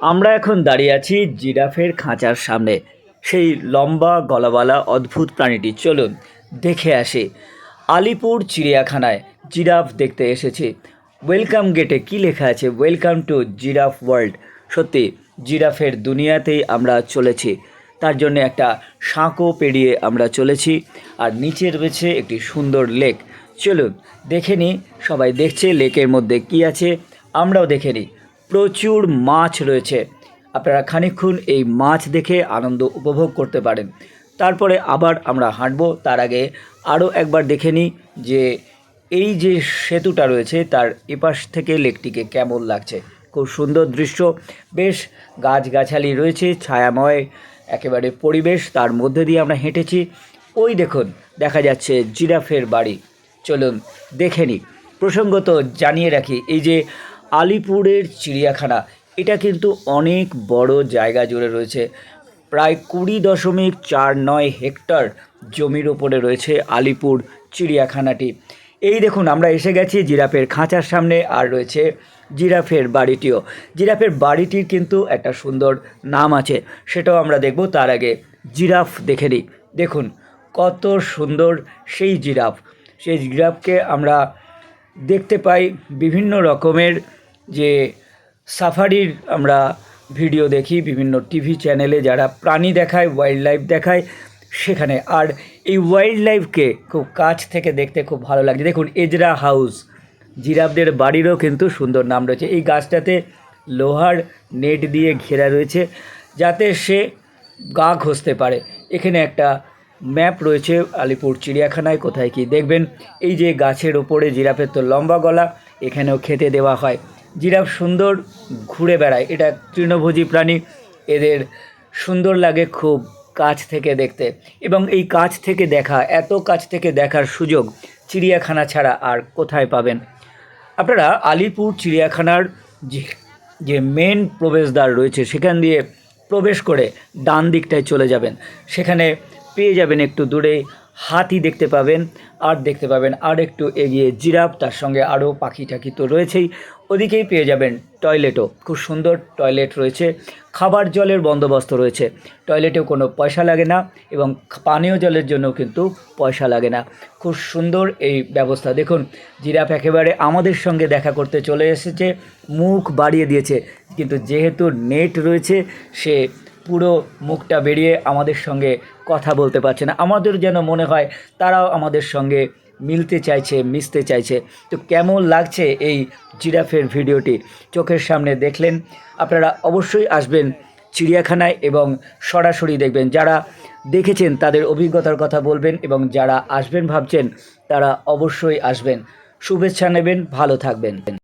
আমরা এখন দাঁড়িয়ে আছি জিরাফের খাঁচার সামনে। সেই লম্বা গলাওয়ালা অদ্ভুত প্রাণীটি, চলুন দেখে আসি। আলিপুর চিড়িয়াখানায় জিরাফ দেখতে এসেছি। ওয়েলকাম গেটে কি লেখা আছে? Welcome to giraffe world. সত্যি, জিরাফের দুনিয়াতেই আমরা চলেছি। তার জন্য একটা সাঁকো পেরিয়ে আমরা চলেছি আর নিচে রয়েছে একটি সুন্দর লেক। চলুন দেখে নিই, সবাই দেখছে লেকের মধ্যে কি আছে? আমরাও দেখে নিই। প্রচুর মাছ রয়েছে। আপনারা খানিকক্ষণ এই মাছ দেখে আনন্দ উপভোগ করতে পারেন। তারপরে আবার আমরা হাঁটবো। তার আগে আরও একবার দেখে নিই যে এই যে সেতুটা রয়েছে, তার এপাশ থেকে লেকটিকে কেমন লাগছে। খুব সুন্দর দৃশ্য। বেশ গাছগাছালি রয়েছে, ছায়াময় একেবারে পরিবেশ। তার মধ্যে দিয়ে আমরা হেঁটেছি। ওই দেখুন, দেখা যাচ্ছে জিরাফের বাড়ি। চলুন দেখে নিই। প্রসঙ্গত জানিয়ে রাখি, এই যে আলিপুরের চিড়িয়াখানা। এটা কিন্তু অনেক বড় জায়গা জুড়ে রয়েছে। প্রায় কুড়ি দশমিক চার নয় হেক্টর জমির ওপরে রয়েছে আলিপুর চিড়িয়াখানাটি। এই দেখুন, আমরা এসে গেছি জিরাফের খাঁচার সামনে আর রয়েছে জিরাফের বাড়িটিও। জিরাফের বাড়িটির কিন্তু একটা সুন্দর নাম আছে, সেটাও আমরা দেখব তার আগে। জিরাফ দেখে নিই। দেখুন, কত সুন্দর সেই জিরাফ। সেই জিরাফকে আমরা দেখতে পাই বিভিন্ন রকমের যে সাফারির আমরা ভিডিও দেখি বিভিন্ন টিভি চ্যানেলে যারা প্রাণী দেখায় ওয়াইল্ড লাইফ দেখায় সেখানে। আর এই ওয়াইল্ড লাইফকে খুব কাছ থেকে দেখতে খুব ভালো লাগছে। দেখুন এজরা হাউস জিরাফদের বাড়িরও কিন্তু সুন্দর নাম রয়েছে। এই গাছটাতে লোহার নেট দিয়ে ঘেরা রয়েছে যাতে সে গা ঘষতে পারে। এখানে একটা ম্যাপ রয়েছে আলিপুর চিড়িয়াখানায়, কোথায় কি দেখবেন? এই যে গাছের ওপরে জিরাফের তো লম্বা গলা, এখানেও খেতে দেওয়া হয়। জিরাফ সুন্দর ঘুরে বেড়ায়। এটা তৃণভোজী প্রাণী, এদের সুন্দর লাগে খুব কাছ থেকে দেখতে। এবং এই কাছ থেকে দেখা, এত কাছ থেকে দেখার সুযোগ চিড়িয়াখানা ছাড়া আর কোথায় পাবেন? আপনারা আলিপুর চিড়িয়াখানার যে যে মেন প্রবেশদ্বার রয়েছে, সেখান দিয়ে প্রবেশ করে ডান দিকটায় চলে যাবেন। সেখানে পেয়ে যাবেন একটু দূরে হাতি দেখতে পাবেন, আর দেখতে পাবেন আর একটু এগিয়ে জিরাফ, তার সঙ্গে আরও পাখি টাখি তো রয়েছেই। ওদিকেই পেয়ে যাবেন টয়লেটও, খুব সুন্দর টয়লেট রয়েছে। খাবার জলের বন্দোবস্ত রয়েছে। টয়লেটেও কোনো পয়সা লাগে না এবং পানীয় জলের জন্য কিন্তু পয়সা লাগে না। খুব সুন্দর এই ব্যবস্থা। দেখুন, জিরাফ একেবারে আমাদের সঙ্গে দেখা করতে চলে এসেছে, মুখ বাড়িয়ে দিয়েছে। কিন্তু যেহেতু নেট রয়েছে, সে পুরো মুখটা বেরিয়ে আমাদের সঙ্গে কথা বলতে পারছে না। আমাদের যেন মনে হয় তারাও আমাদের সঙ্গে মিলতে চাইছে, মিশতে চাইছে। তো কেমন লাগছে এই জিরাফের ভিডিওটি? চোখের সামনে দেখলেন, আপনারা অবশ্যই আসবেন চিড়িয়াখানায় এবং সরাসরি দেখবেন। যারা দেখেছেন তাদের অভিজ্ঞতার কথা বলবেন এবং যারা আসবেন ভাবছেন, তারা অবশ্যই আসবেন। শুভেচ্ছা নেবেন, ভালো থাকবেন।